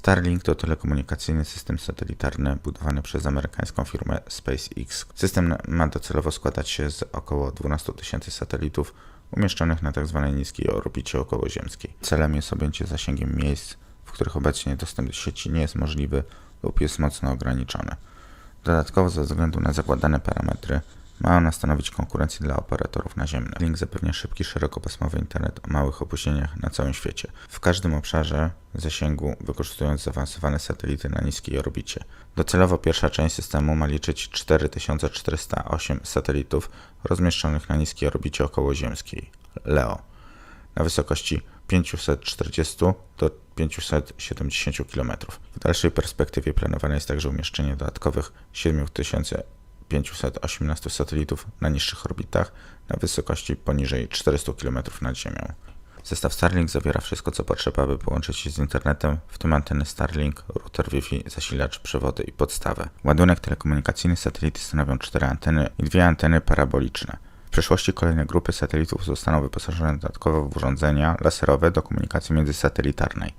Starlink to telekomunikacyjny system satelitarny budowany przez amerykańską firmę SpaceX. System ma docelowo składać się z około 12 tysięcy satelitów umieszczonych na tzw. niskiej orbicie okołoziemskiej. Celem jest objęcie zasięgiem miejsc, w których obecnie dostęp do sieci nie jest możliwy lub jest mocno ograniczony. Dodatkowo ze względu na zakładane parametry ma ona stanowić konkurencję dla operatorów naziemnych. Link zapewnia szybki, szerokopasmowy internet o małych opóźnieniach na całym świecie. W każdym obszarze zasięgu wykorzystując zaawansowane satelity na niskiej orbicie. Docelowo pierwsza część systemu ma liczyć 4408 satelitów rozmieszczonych na niskiej orbicie okołoziemskiej LEO na wysokości 540 do 570 km. W dalszej perspektywie planowane jest także umieszczenie dodatkowych 7518 satelitów na niższych orbitach na wysokości poniżej 400 km nad Ziemią. Zestaw Starlink zawiera wszystko, co potrzeba, by połączyć się z internetem, w tym anteny Starlink, router Wi-Fi, zasilacz, przewody i podstawę. Ładunek telekomunikacyjny satelity stanowią cztery anteny i dwie anteny paraboliczne. W przyszłości kolejne grupy satelitów zostaną wyposażone dodatkowo w urządzenia laserowe do komunikacji międzysatelitarnej.